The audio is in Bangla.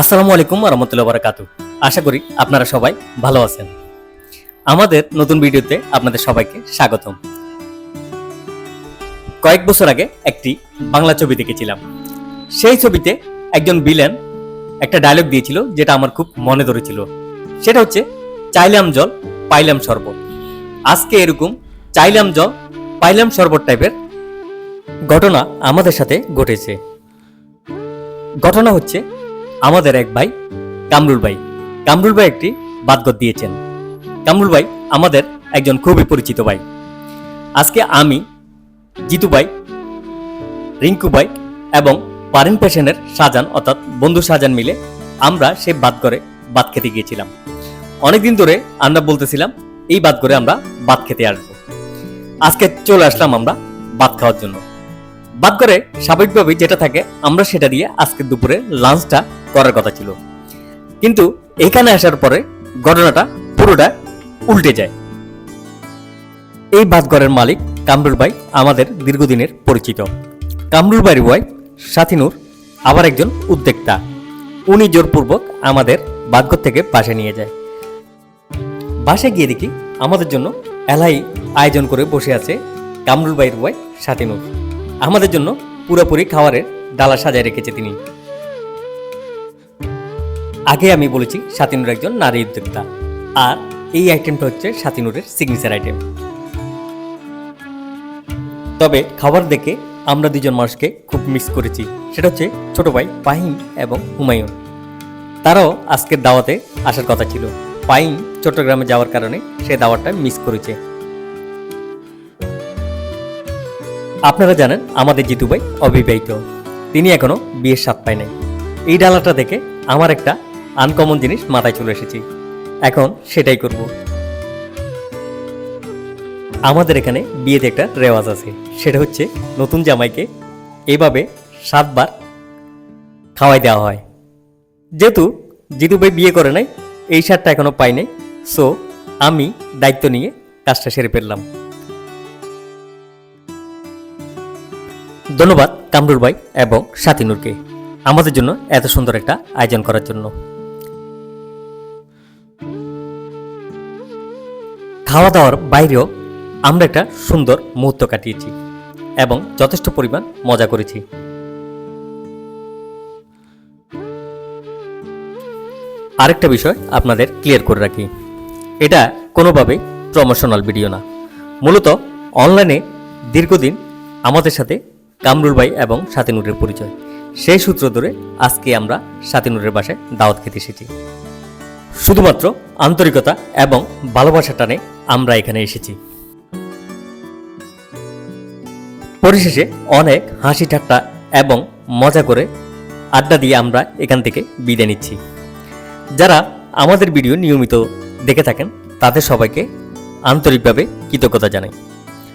আসসালামু আলাইকুম রহমতুল্লাহ বারাকাতু আশা করি আপনারা সবাই ভালো আছেন। আমাদের নতুন ভিডিওতে আপনাদের সবাইকে স্বাগতম। কয়েক বছর আগে একটি বাংলা ছবি দেখেছিলাম। সেই ছবিতে একজন বিলেন একটা ডায়লগ দিয়েছিল যেটা আমার খুব মনে ধরেছিল। সেটা হচ্ছে, চাইলাম জল, পাইলাম শরবত। আজকে এরকম, চাইলাম জল, পাইলাম শরবত টাইপের ঘটনা আমাদের সাথে ঘটেছে। ঘটনা হচ্ছে আমাদের এক ভাই, কামরুল ভাই। কামরুল ভাই একটি বাদগত দিয়েছেন। কামরুল ভাই আমাদের একজন খুবই পরিচিত ভাই। আজকে আমি, জিতু ভাই, রিঙ্কু ভাই এবং পারেন পেশেন্টের সাজান, অর্থাৎ বন্ধু শাহজান মিলে আমরা সে বাদ করে বাদ খেতে গিয়েছিলাম। অনেকদিন ধরে আমরা বলতেছিলাম, এই বাদ করে আমরা বাদ খেতে আসব। আজকে চলে আসলাম আমরা ভাত খাওয়ার জন্য। বাদ করে স্বাভাবিকভাবে যেটা থাকে, আমরা সেটা দিয়ে আজকে দুপুরে লাঞ্চটা করার কথা ছিল। কিন্তু এখানে আসার পরে ঘটনাটা পুরোটা উল্টে যায়। এই বাদঘরের মালিক কামরুল ভাই আমাদের দীর্ঘদিনের পরিচিত। কামরুল ভাইয়ের ওয়াইফ সাথিনুর আবার একজন উদ্যোক্তা। উনি জোরপূর্বক আমাদের বাদঘর থেকে বাসে নিয়ে যায়। বাসে গিয়ে দেখি আমাদের জন্য এলাই আয়োজন করে বসে আছে কামরুল ভাইয়ের ওয়াইফ সাথিনুর আমাদের জন্য পুরোপুরি খাবারের ডালা সাজায় রেখেছে তিনি। আগে আমি বলেছি সাতিনুর একজন নারী উদ্যোক্তা। আর এই আইটেমটা হচ্ছে সাতিনুরের সিগনেচার আইটেম তবে খাবার দেখে আমরা দুজন মানুষকে খুব মিস করেছি। সেটা হচ্ছে ছোট ভাই পাহিম এবং হুমায়ুন। তারাও আজকের দাওয়াতে আসার কথা ছিল। পাইন চট্টগ্রামে যাওয়ার কারণে সে দাওয়াতটা মিস করেছে। আপনারা জানেন আমাদের জিতু ভাই অবিবাহিত। তিনি এখনও বিয়ের স্বাদ পায় নাই। এই ডালাটা দেখে আমার একটা আনকমন জিনিস মাথায় চলে এসেছি। এখন সেটাই করব। আমাদের এখানে বিয়েতে একটা রেওয়াজ আছে। সেটা হচ্ছে নতুন জামাইকে এভাবে সাতবার খাওয়াই দেওয়া হয়। যেহেতু জিতু ভাই বিয়ে করে নাই, এই সারটা এখনও পাই নাই সো আমি দায়িত্ব নিয়ে কাজটা সেরে ফেললাম। ধন্যবাদ কামরুল ভাই এবং সাতিনুরকে আমাদের জন্য এত সুন্দর একটা আয়োজন করার জন্য। খাওয়া দাওয়ার বাইরেও আমরা একটা সুন্দর মুহূর্ত কাটিয়েছি এবং যথেষ্ট পরিমাণ মজা করেছি। আরেকটা বিষয় আপনাদের ক্লিয়ার করে রাখি। এটা কোনোভাবেই প্রমোশনাল ভিডিও না। মূলত অনলাইনে দীর্ঘদিন আমাদের সাথে কামরুল ভাই এবং সাতিনুরের পরিচয়। সেই সূত্র ধরে আজকে আমরা সাতিনুরের বাসায় দাওয়াত খেতে এসেছি। শুধুমাত্র আন্তরিকতা এবং ভালোবাসা টানে আমরা এখানে এসেছি। পরিশেষে অনেক হাসি ঠাট্টা এবং মজা করে আড্ডা দিয়ে আমরা এখান থেকে বিদায় নিচ্ছি। যারা আমাদের ভিডিও নিয়মিত দেখে থাকেন, তাদের সবাইকে আন্তরিকভাবে কৃতজ্ঞতা জানাই।